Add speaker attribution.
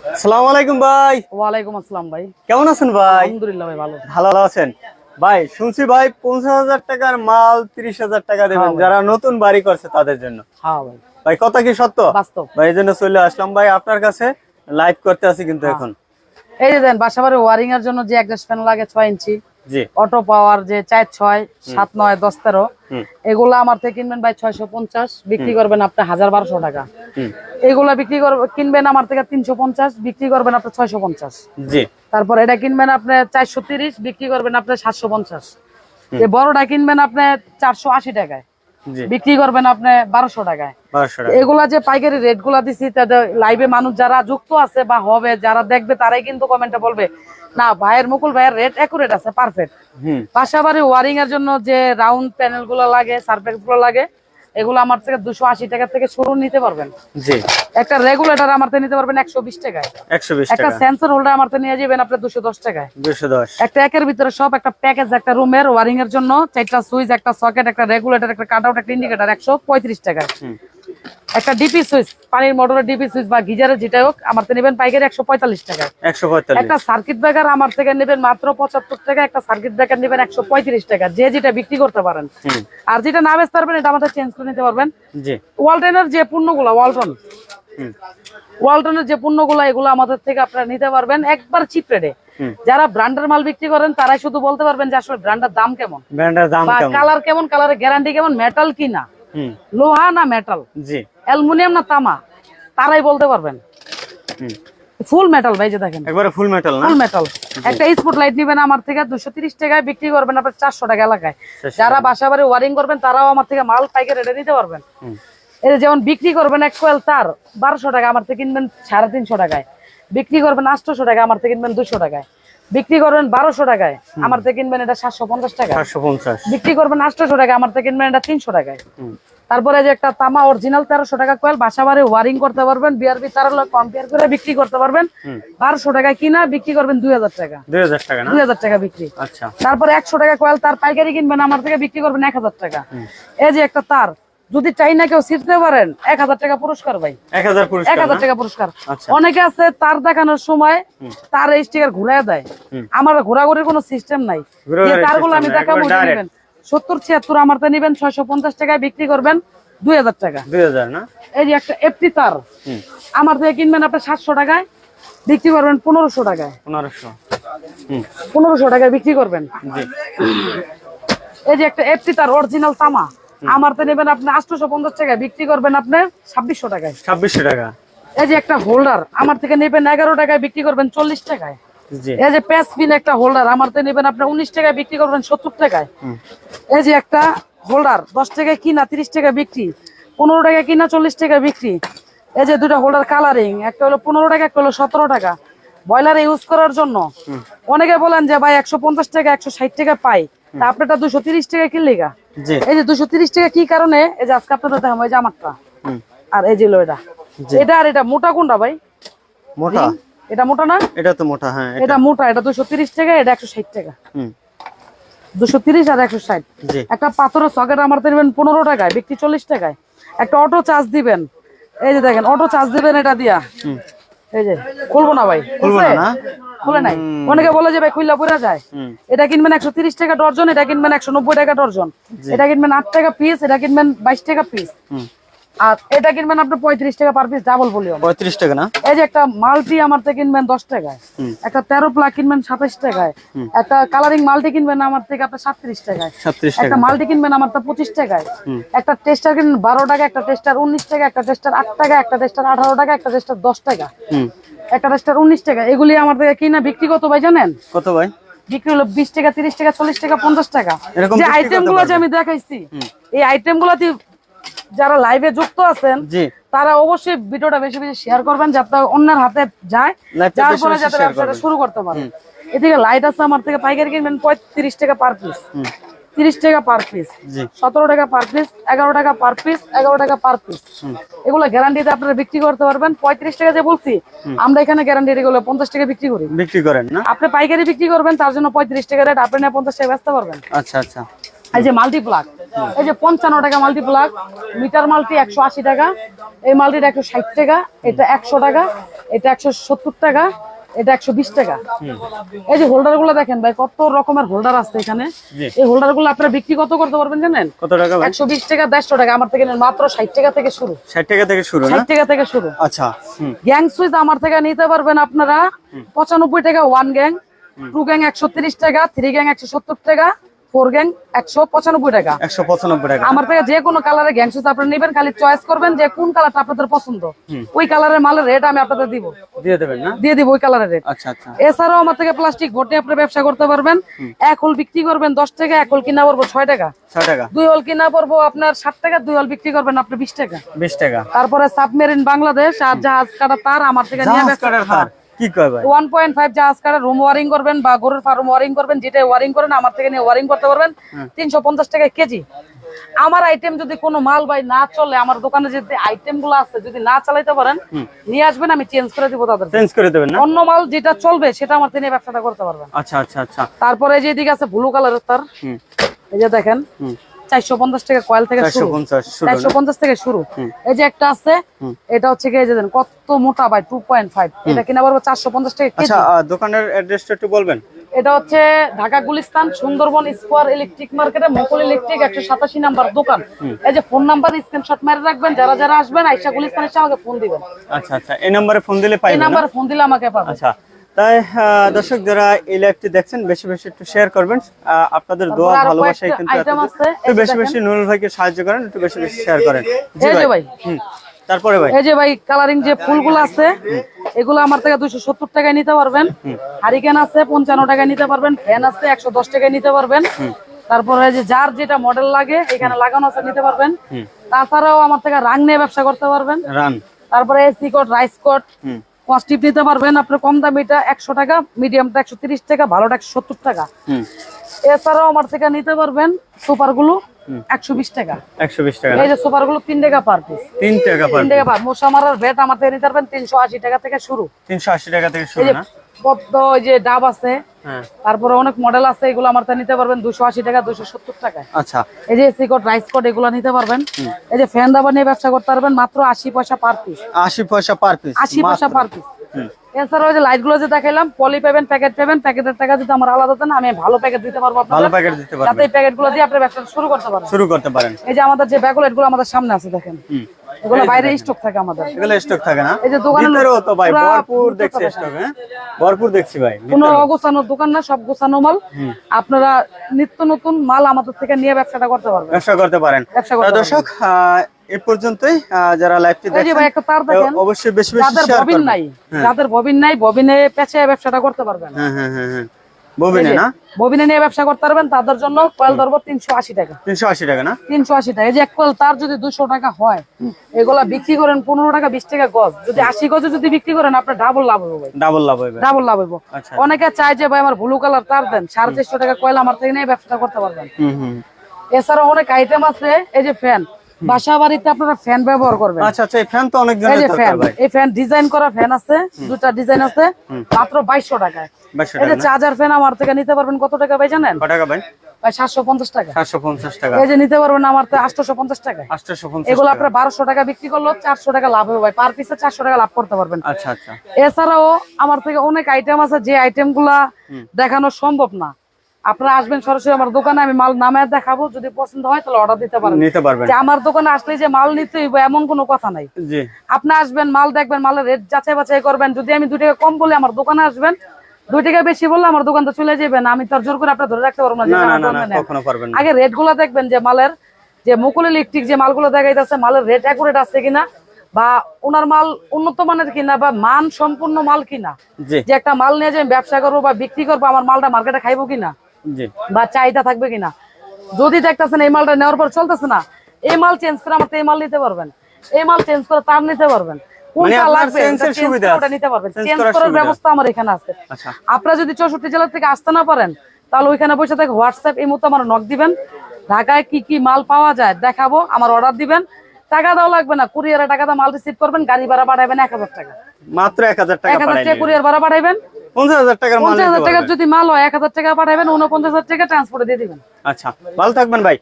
Speaker 1: আসসালামু আলাইকুম ভাই।
Speaker 2: ওয়ালাইকুম আসসালাম ভাই।
Speaker 1: কেমন আছেন ভাই?
Speaker 2: আলহামদুলিল্লাহ ভাই ভালো।
Speaker 1: ভালো আছেন? ভাই শুনছি ভাই পঞ্চাশ হাজার টাকার মাল তিরিশ হাজার টাকা দেবেন।
Speaker 2: হ্যাঁ
Speaker 1: যারা নতুন বাড়ি করছে তাদের জন্য।
Speaker 2: হ্যাঁ ভাই।
Speaker 1: ভাই কথা কি সত্য?
Speaker 2: বাস্তব।
Speaker 1: ভাই এই জন্য চলে আসলাম ভাই আপনার কাছে। লাইভ করতে আছি কিন্তু
Speaker 2: হ্যাঁ।
Speaker 1: এখন।
Speaker 2: এই যে দেন বাসাবাড়ি ওয়ারিং এর জন্য যে একটা প্যানেল লাগে ছয় ইঞ্চি। অটো পাওয়ার যে চার ছয় সাত নয় দশ তেরো এগুলো আমার থেকে কিনবেন ভাই ছয়শো পঞ্চাশ বিক্রি করবেন আপনি হাজার বারোশো টাকা। এগুলা বিক্রি কিনবেন আমার থেকে তিনশো পঞ্চাশ বিক্রি করবেন আপনি ছয়শো পঞ্চাশ। তারপর এটা কিনবেন আপনি চারশো তিরিশ বিক্রি করবেন আপনি সাতশো পঞ্চাশ। এই বড়টা কিনবেন আপনি চারশো আশি টাকায়। বিক্রি করবেন আপনি বারোশো টাকায়। এগুলা যে পাইকারি রেটগুলা দিছি তাদের লাইভে মানুষ যারা যুক্ত আছে বা হবে যারা দেখবে তারাই কিন্তু কমেন্টে বলবে না ভাইয়ের মুকুল ভাইয়ের রেট একুরেট আছে পারফেক্ট
Speaker 1: হুম।
Speaker 2: পাশাপাশি ওয়ারিং এর জন্য যে রাউন্ড প্যানেলগুলো লাগে সার্ফেক্সগুলো লাগে এগুলো আমার থেকে দুশো আশি টাকা থেকে শুরু নিতে পারবেন।
Speaker 1: জি।
Speaker 2: একটা রেগুলেটর আমার থেকে নিতে পারবেন একশো বিশ টাকায়।
Speaker 1: একশো বিশ
Speaker 2: একটা সেন্সর হোল্ডার আমার থেকে নিয়ে যাবেন আপনার দুশো দশ টাকায়।
Speaker 1: দুশো দশ।
Speaker 2: একটা একের ভিতরে সব একটা প্যাকেজ একটা রুমের ওয়ারিং এর জন্য চারটা সুইচ একটা সকেট একটা রেগুলেটর একটা কাট আউট একটা ইন্ডিকেটার একশো পঁয়ত্রিশ টাকায়। একটা ডিপি সুইচ পানির মোটরের ডিপি সুইচ বা গিজারের যেটা হোক আমার থেকে নেবেন পাইকারি একশো পঁয়তাল্লিশ টাকা
Speaker 1: একশো পঁয়তাল্লিশ।
Speaker 2: একটা সার্কিট ব্রেকার আমার থেকে নেবেন মাত্র পঁচাত্তর টাকা একটা সার্কিট ব্রেকার নেবেন একশো পঁয়ত্রিশ টাকা যে যেটা বিক্রি করতে পারেন। আর যেটা না বেচতে পারবেন এটা আমাদের চেঞ্জ করে নিতে পারবেন। ওয়ালটনের যে পণ্যগুলো ওয়ালটন ওয়ালটনের যে পণ্যগুলো এগুলো আমাদের থেকে আপনারা নিতে পারবেন একবার চিপ রেটে যারা ব্র্যান্ডের মাল বিক্রি করেন তারাই শুধু বলতে পারবেন যে আসলে ব্র্যান্ডের দাম কেমন?
Speaker 1: ব্র্যান্ডের দাম কেমন?
Speaker 2: কালার কেমন কালারের গ্যারান্টি কেমন মেটাল কি না লোহা না মেটাল
Speaker 1: জি।
Speaker 2: অ্যালুমিনিয়াম না তামা? তারাই বলতে পারবেন। ফুল মেটাল ভাই যে দেখেন।
Speaker 1: একবারে ফুল মেটাল না?
Speaker 2: ফুল মেটাল একটা স্পট লাইট নিবেন আমার থেকে দুশো তিরিশ টাকায় বিক্রি করবেন আপনার চারশো টাকা এলাকায়। যারা বাসা বাড়ি ওয়ারিং করবেন তারাও আমার থেকে মাল পাইকারি রেটে নিতে পারবেন। এই যে যেমন বিক্রি করবেন এক কোয়েল তার বারোশো টাকা আমার থেকে কিনবেন সাড়ে তিনশো টাকায়। বিক্রি করবেন আটশোশো টাকা আমার থেকে কিনবেন দুশো টাকায়। বিক্রি করবেন বারোশো টাকায়। আমার থেকে কিনবেন এটা সাতশো পঞ্চাশ টাকা
Speaker 1: চারশো পঞ্চাশ।
Speaker 2: বিক্রি করবেন আটশো টাকা আমার থেকে কিনবেন এটা তিনশো টাকায়। তারপরে যে একটা তামা অরিজিনাল তেরোশো টাকা কোয়েল বাসা বাড়ি ওয়ারিং করতে পারবেন বিআরবি তারা কম্পেয়ার করে বিক্রি করতে পারবেন। বারোশো টাকা কিনা বিক্রি করবেন দুই হাজার টাকা।
Speaker 1: দুই হাজার টাকা
Speaker 2: দুই হাজার টাকা বিক্রি।
Speaker 1: আচ্ছা।
Speaker 2: তারপরে একশো টাকা কোয়েল তার পাইকারি কিনবেন আমার থেকে বিক্রি করবেন এক হাজার টাকা। এই যে একটা তার যদি চাই না কেউ ছিটতে পারেন এক হাজার টাকা পুরস্কার ভাই।
Speaker 1: এক হাজার
Speaker 2: এক হাজার টাকা পুরস্কার।
Speaker 1: আচ্ছা।
Speaker 2: অনেকে আছে তার দেখানোর সময় তার এই স্টিকার ঘুরাই দেয়। আমার ঘোরাঘুরির কোনো সিস্টেম নাই। তারগুলো আমি দেখাবো নিবেন। সত্তর ছিয়াত্তর আমার তো নিবেন ছয়শো পঞ্চাশ টাকায় বিক্রি করবেন দুই হাজার টাকা।
Speaker 1: দুই হাজার না?
Speaker 2: এই যে একটা এফটি তার আমার থেকে কিনবেন আপনি সাতশো টাকায় বিক্রি করবেন পনেরোশো টাকায়।
Speaker 1: পনেরোশো।
Speaker 2: পনেরোশো টাকায় বিক্রি করবেন। এই যে একটা এফটি তার অরিজিনাল তামা। আমার তো নেবেন আপনি আটশোশো পঞ্চাশ টাকায় বিক্রি করবেন আপনি ছাব্বিশশো টাকায়।
Speaker 1: ছাব্বিশশো টাকা।
Speaker 2: এই যে একটা হোল্ডার আমার থেকে নেবেন এগারো টাকায় বিক্রি করবেন চল্লিশ টাকায়। এই যে একটা হোল্ডার আমার থেকে নেবেন আপনি উনিশ টাকায় বিক্রি করবেন সত্তর টাকায়। এই যে একটা হোল্ডার দশ টাকায় কিনা তিরিশ টাকা বিক্রি পনেরো টাকা কিনা চল্লিশ টাকা বিক্রি। এই যে দুটো হোল্ডার কালারিং একটা হলো পনেরো টাকা একটা হলো সতেরো টাকা। বয়লারে ইউজ করার জন্য অনেকে বলেন যে ভাই একশো পঞ্চাশ টাকা একশো ষাট টাকা পাই। তা আপনারটা দুশো তিরিশ টাকা কিনলে গা? এই যে দুশো তিরিশ টাকা কি কারণে? এই যে আজকে আপনাদের দেখাবো এই যে আমারটা।
Speaker 1: হুম।
Speaker 2: আর এই যে এটা। এটা আর এটা মোটা কোনটা ভাই?
Speaker 1: মোটা?
Speaker 2: এটা মোটা না?
Speaker 1: এটা তো মোটা হ্যাঁ এটা।
Speaker 2: মোটা এটা দুশো তিরিশ টাকা এটা একশো ষাট টাকা।
Speaker 1: হুম।
Speaker 2: দুশো তিরিশ আর একশো ষাট।
Speaker 1: জি।
Speaker 2: একটা পাথরের সকেট আমার নেবেন পনেরো টাকায় বিক্রি চল্লিশ টাকায়। একটা অটো চার্জ দিবেন। এই যে দেখেন অটো চার্জ দিবেন এটা দিয়া।
Speaker 1: হুম।
Speaker 2: এই যে খুলবো না ভাই।
Speaker 1: খুলবো না, না?
Speaker 2: খুলে নাই। অনেকে বলে যে ভাই খুললা পড়া যায়। এটা কিনবেন একশো তিরিশ টাকা ডর্জন এটা কিনবেন একশো নব্বই টাকা ডর্জন। এটা কিনবেন আট টাকা পিস এটা কিনবেন বাইশ টাকা পিস আর এটা কিনবেন আপনি পঁয়ত্রিশ টাকা পার পিস ডাবল ভলিউম
Speaker 1: পঁয়ত্রিশ টাকা না?
Speaker 2: এই যে একটা মাল্টি আমার থেকে কিনবেন দশ টাকায়। একটা তেরো প্লাগ কিনবেন সাতাশ টাকায়। একটা কালারিং মাল্টি কিনবেন আমার থেকে আপনার সাতত্রিশ টাকায়। একটা মাল্টি কিনবেন আমার তো পঁচিশ টাকায়। একটা টেস্টার কিনবেন বারো টাকা একটা টেস্টার উনিশ টাকা একটা টেস্টার আট টাকা একটা টেস্টার আঠারো টাকা একটা টেস্টার দশ টাকা একটা উনিশ টাকা। এগুলি আমার থেকে কিনা বিক্রি কত ভাই জানেন?
Speaker 1: কত ভাই?
Speaker 2: বিক্রি হলো বিশ টাকা তিরিশ টাকা চল্লিশ টাকা পঞ্চাশ টাকা। যে আইটেমগুলো যে আমি দেখাইছি এই আইটেম গুলাতে যারা লাইভে যুক্ত আছেন তারা অবশ্যই ভিডিওটা বেশি বেশি শেয়ার করবেন যাতে অন্যের হাতে যায় যার ফলে যাতে ব্যবসাটা শুরু করতে পারে। এদিকে লাইট আছে আমার থেকে পাইকারি কিনবেন পঁয়ত্রিশ টাকা পার পিস তিরিশ টাকা পার পিস
Speaker 1: জি।
Speaker 2: সতেরো টাকা পার পিস এগারো টাকা পার পিস এগারো টাকা পার পিস এগুলো গ্যারান্টিতে আপনারা বিক্রি করতে পারবেন। পঁয়ত্রিশ টাকা যে বলছি আমরা এখানে গ্যারান্টি এগুলো পঞ্চাশ টাকা বিক্রি করি।
Speaker 1: বিক্রি করেন না?
Speaker 2: আপনি পাইকারি বিক্রি করবেন তার জন্য পঁয়ত্রিশ টাকা রেট আপনি না পঞ্চাশ টাকা বেচতে পারবেন
Speaker 1: আচ্ছা আচ্ছা।
Speaker 2: এই যে মাল্টি প্লাগ এই যে পঞ্চান্ন টাকা মাল্টি প্লাগ মিটার মাল্টি একশো আশি টাকা এই মাল্টিটা একশো ষাট টাকা এটা একশো টাকা এটা একশো সত্তর টাকা এটা একশো বিশ টাকা। এই যে হোল্ডারগুলো দেখেন ভাই কত রকমের হোল্ডার আছে এখানে। এই হোল্ডারগুলো আপনারা বিক্রি কত করতে পারবেন জানেন?
Speaker 1: কত টাকা
Speaker 2: একশো বিশ টাকা দেড়শো টাকা। আমার থেকে নেন মাত্র ষাট টাকা থেকে শুরু।
Speaker 1: ষাট টাকা থেকে শুরু
Speaker 2: ষাট টাকা থেকে শুরু।
Speaker 1: আচ্ছা
Speaker 2: গ্যাং সুইচ আমার থেকে নিতে পারবেন আপনারা পঁচানব্বই টাকা ওয়ান গ্যাং। টু গ্যাং একশো তিরিশ টাকা থ্রি গ্যাং একশো সত্তর টাকা। ফোর গ্যাং একশো পঁচানব্বই টাকা।
Speaker 1: একশো পঁচানব্বই টাকা।
Speaker 2: আমার থেকে যে কোনো কালারের গ্যাং সুইচ আপনারা নেবেন খালি চয়েস করবেন যে কোন কালারটা আপনাদের পছন্দ। ওই কালারের মালের রেট আমি আপনাদের দিব।
Speaker 1: দিয়ে দেবেন না?
Speaker 2: দিয়ে দিব ওই কালারের রেট
Speaker 1: আচ্ছা আচ্ছা।
Speaker 2: এছাড়াও আমার থেকে প্লাস্টিক ব্যবসা করতে পারবেন। এক হোল বিক্রি করবেন দশ টাকা এক হোল কিনা পড়ব ছয় টাকা।
Speaker 1: ছয় টাকা।
Speaker 2: দুই হোল কিনা পড়ব আপনার ষাট টাকা দুই হোল বিক্রি করবেন আপনি বিশ টাকা।
Speaker 1: বিশ টাকা।
Speaker 2: তারপরে সাবমেরিন বাংলাদেশ আর জাহাজ কাটা তার আমার থেকে নিয়ে
Speaker 1: কাটার হার কি কয় ভাই?
Speaker 2: ওয়ান পয়েন্ট ফাইভ জাহাজ কাটার রুম ওয়ারিং করবেন বা গরুর ফার্ম ওয়ারিং করবেন যেটা ওয়ারিং করেন আমার থেকে নিয়ে ওয়ারিং করতে পারবেন। তিনশো পঞ্চাশ টাকা কেজি। আমার আইটেম যদি কোনো মাল ভাই না চলে আমার দোকানে যদি আইটেমগুলো আছে যদি না চালাইতে পারেন নিয়ে আসবেন আমি চেঞ্জ করে দিব তাদের
Speaker 1: চেঞ্জ করে দেবেন
Speaker 2: অন্য মাল যেটা চলবে সেটা আমার থেকে ব্যবসাটা করতে পারবেন।
Speaker 1: আচ্ছা আচ্ছা আচ্ছা।
Speaker 2: তারপরে যে দিকে আছে ব্লু কালারের তার। এই যে দেখেন। চারশো পঞ্চাশ টাকা কয়েল থেকে
Speaker 1: চারশো পঞ্চাশ
Speaker 2: থেকে শুরু। এই যে একটা আছে এটা হচ্ছে দেন কত মোটা ভাই টু পয়েন্ট ফাইভ এটা কিনা পারব চারশো পঞ্চাশ টাকা কেজি।
Speaker 1: আচ্ছা আহ, দোকানের অ্যাড্রেসটা একটু বলবেন।
Speaker 2: এটা হচ্ছে ঢাকা গুলিস্তান সুন্দরবন স্কোয়ার ইলেকট্রিক মার্কেটে মুকুল ইলেকট্রিক একশো সাতাশি নাম্বার দোকান। এই যে ফোন নাম্বার স্ক্রিনশট মেরে রাখবেন যারা যারা আসবেন আইসা গুলিস্তান এসে আমাকে ফোন দিবেন।
Speaker 1: আচ্ছা আচ্ছা এই নাম্বারে ফোন দিলে
Speaker 2: এই নাম্বারে ফোন দিলে আমাকে পাবেন।
Speaker 1: আচ্ছা তাই দর্শক যারা এই লাইভটি দেখছেন বেশি বেশি একটু শেয়ার করবেন। আপনাদের দোয়া ভালোবাসাই কিন্তু একটু বেশি বেশি নুরুল ভাইকে সাহায্য করেন একটু বেশি বেশি শেয়ার করেন। জি ভাই। তারপরে ভাই।
Speaker 2: এই যে ভাই কালারিং যে ফুলগুলো আছে এগুলো আমার থেকে দুইশো সত্তর টাকায় নিতে পারবেন। হারিকেন আছে পঞ্চান্ন টাকায় নিতে পারবেন। ফ্যান আছে একশো দশ টাকায় নিতে পারবেন। তারপরে যে যার যেটা মডেল লাগে এখানে লাগানো আছে নিতে পারবেন। তাছাড়াও আমার থেকে রাং নিয়ে ব্যবসা করতে পারবেন।
Speaker 1: রান।
Speaker 2: তারপরে এসি কোট রাইস কোট। কস্টিভ নিতে পারবেন আপনার কম দামিটা একশো টাকা মিডিয়ামটা একশো টাকা ভালোটা একশো সত্তর টাকা। এছাড়াও আমার থেকে নিতে পারবেন সুপারগুলো পার
Speaker 1: পার
Speaker 2: মশা মারার নিতে পারবেন 380 টাকা থেকে শুরু।
Speaker 1: টাকা থেকে
Speaker 2: ডাব আছে তারপরে অনেক মডেল আছে এগুলো আমার নিতে পারবেন 280 টাকা 270 টাকা
Speaker 1: আচ্ছা।
Speaker 2: এই যে রাইস নিতে পারবেন। এই যে ফ্যান দাবা নিয়ে ব্যবসা করতে পারবেন মাত্র 80 পয়সা পার পিস
Speaker 1: 80 পয়সা পার পিস
Speaker 2: 80 পয়সা পার পিস ওই যে লাইটগুলো যে দেখাইলাম পলি পাবেন প্যাকেট পাবেন প্যাকেটের টাকা যদি আমার আলাদা দেন আমি ভালো প্যাকেট দিতে পারব
Speaker 1: ভালো প্যাকেট দিতে
Speaker 2: যাতে এই প্যাকেটগুলো দিয়ে আপনি ব্যবসা শুরু করতে পারেন।
Speaker 1: শুরু করতে পারেন।
Speaker 2: এই যে আমাদের যে গুলো আমাদের সামনে আছে দেখেন। এগুলো বাইরে স্টক থাকে আমাদের।
Speaker 1: এগুলো স্টক থাকে না।
Speaker 2: এই যে দোকানের
Speaker 1: তো ভাই ভরপুর দেখছি স্টক হ্যাঁ? ভরপুর দেখছি ভাই
Speaker 2: কোনো অগোছানো দোকান না সব গোছানো মাল। আপনারা নিত্য নতুন মাল আমাদের থেকে নিয়ে ব্যবসাটা করতে পারবেন।
Speaker 1: ব্যবসা করতে পারেন।
Speaker 2: ব্যবসা করতে
Speaker 1: তা দর্শক এ পর্যন্তই যারা লাইভটি
Speaker 2: দেখেন।
Speaker 1: অবশ্যই বেশি বেশি শেয়ার
Speaker 2: ববিন
Speaker 1: করবেন।
Speaker 2: নাই। যাদের ববিন নাই ববিনে পেঁচে ব্যবসাটা করতে পারবেন।
Speaker 1: হ্যাঁ হ্যাঁ হ্যাঁ হ্যাঁ। ববিনে না?
Speaker 2: ববিনে নিয়ে ব্যবসা করতে পারবেন তাদের জন্য কয়েল ধরবো তিনশো আশি টাকা।
Speaker 1: তিনশো আশি টাকা না?
Speaker 2: তিনশো আশি টাকা। এই যে এক কয়েল তার যদি দুশো টাকা হয় এগুলা বিক্রি করেন পনেরো টাকা বিশ টাকা গজ। যদি আশি গজে যদি বিক্রি করেন আপনার ডাবল লাভ হবে
Speaker 1: ডাবল লাভ হইবে
Speaker 2: ডাবল লাভ হইব।
Speaker 1: আচ্ছা।
Speaker 2: অনেকে চায় যে ভাই আমার ব্লু কালার তার দেন সাড়ে চারশো টাকা কয়েল আমার থেকে নিয়ে ব্যবসাটা করতে পারবেন।
Speaker 1: হুম হুম।
Speaker 2: এছাড়া অনেক আইটেম আছে এই যে ফ্যান বাসা বাড়িতে আপনারা ফ্যান ব্যবহার করবেন।
Speaker 1: আচ্ছা আচ্ছা এই ফ্যান তো অনেক
Speaker 2: এই যে ফ্যান এই ফ্যান ডিজাইন করা ফ্যান আছে দুটা ডিজাইন আছে মাত্র বাইশশো টাকায়।
Speaker 1: বাইশশো
Speaker 2: এই
Speaker 1: টাকা
Speaker 2: যে চার্জার ফ্যান আমার থেকে নিতে পারবেন কত টাকা ভাই জানেন?
Speaker 1: ক টাকা ভাই?
Speaker 2: ভাই সাতশো পঞ্চাশ টাকা।
Speaker 1: সাতশো পঞ্চাশ টাকা।
Speaker 2: এই যে নিতে পারবেন আমার থেকে আটশো পঞ্চাশ টাকা
Speaker 1: আটশোশো পঞ্চাশ
Speaker 2: এগুলো
Speaker 1: টাকা।
Speaker 2: আপনার বারোশো টাকা বিক্রি করল চারশো টাকা লাভ হবে ভাই। পার পিসে চারশো টাকা লাভ করতে পারবেন।
Speaker 1: আচ্ছা আচ্ছা।
Speaker 2: এছাড়াও আমার থেকে অনেক আইটেম আছে যে আইটেমগুলা দেখানো সম্ভব না। আপনারা আসবেন সরাসরি আমার দোকানে আমি মাল নামে দেখাবো যদি পছন্দ হয় তাহলে অর্ডার দিতে পারেন।
Speaker 1: নিতে পারবেন।
Speaker 2: যে আমার দোকানে আসলে যে মাল নিতে হইব এমন কোনো কথা নাই।
Speaker 1: জি।
Speaker 2: আপনি আসবেন মাল দেখবেন মালের রেট যাচাই বাছাই করবেন। যদি আমি দুই টাকা কম বলে আমার দোকানে আসবেন দুই টাকা বেশি বললে আমার দোকান তো চলে যাবেন আমি তো জোর করে আপনার ধরে রাখতে পারব না যে।
Speaker 1: কখনো পারবেন না।
Speaker 2: আগে রেটগুলা দেখবেন যে মালের যে মুকুল ইলেকট্রিক যে মালগুলো দেখাইতেছে মালের রেট অ্যাকুরেট আছে কিনা বা ওনার মাল উন্নত মানের কিনা বা মান সম্পূর্ণ মাল কিনা। যে একটা মাল নিয়ে যে ব্যবসা করব বা বিক্রি করব আমার মালটা মার্কেটে খাইবো কিনা। বা চাহিদা থাকবে কিনা? যদি দেখতেছেন এই মালটা নেওয়ার পর চলতেছে না এই মাল চেঞ্জ করে আমার এই মাল নিতে পারবেন। এই মাল চেঞ্জ করে তার নিতে পারবেন।
Speaker 1: মানে আপনার আচ্ছা।
Speaker 2: আপনারা যদি চৌষট্টি জেলা থেকে আসতে না পারেন তাহলে ওইখানে বসে থেকে হোয়াটসঅ্যাপ এই মতো আমার নক দিবেন। ঢাকায় কি কি মাল পাওয়া যায় দেখাবো আমার অর্ডার দিবেন। টাকা দাও লাগবে না কুরিয়ারে টাকা দাও মাল রিসিভ করবেন গাড়ি ভাড়া পাঠাবেন এক হাজার টাকা।
Speaker 1: মাত্র এক হাজার টাকা
Speaker 2: কুরিয়ার ভাড়া পাঠাবেন
Speaker 1: পঞ্চাশ হাজার টাকার মাল
Speaker 2: পঞ্চাশ হাজার টাকার যদি মাল হয় এক হাজার টাকা পাঠাবেন উনপঞ্চাশ হাজার টাকা ট্রান্সপোর্টে দিয়ে দিবেন।
Speaker 1: আচ্ছা ভালো থাকবেন ভাই।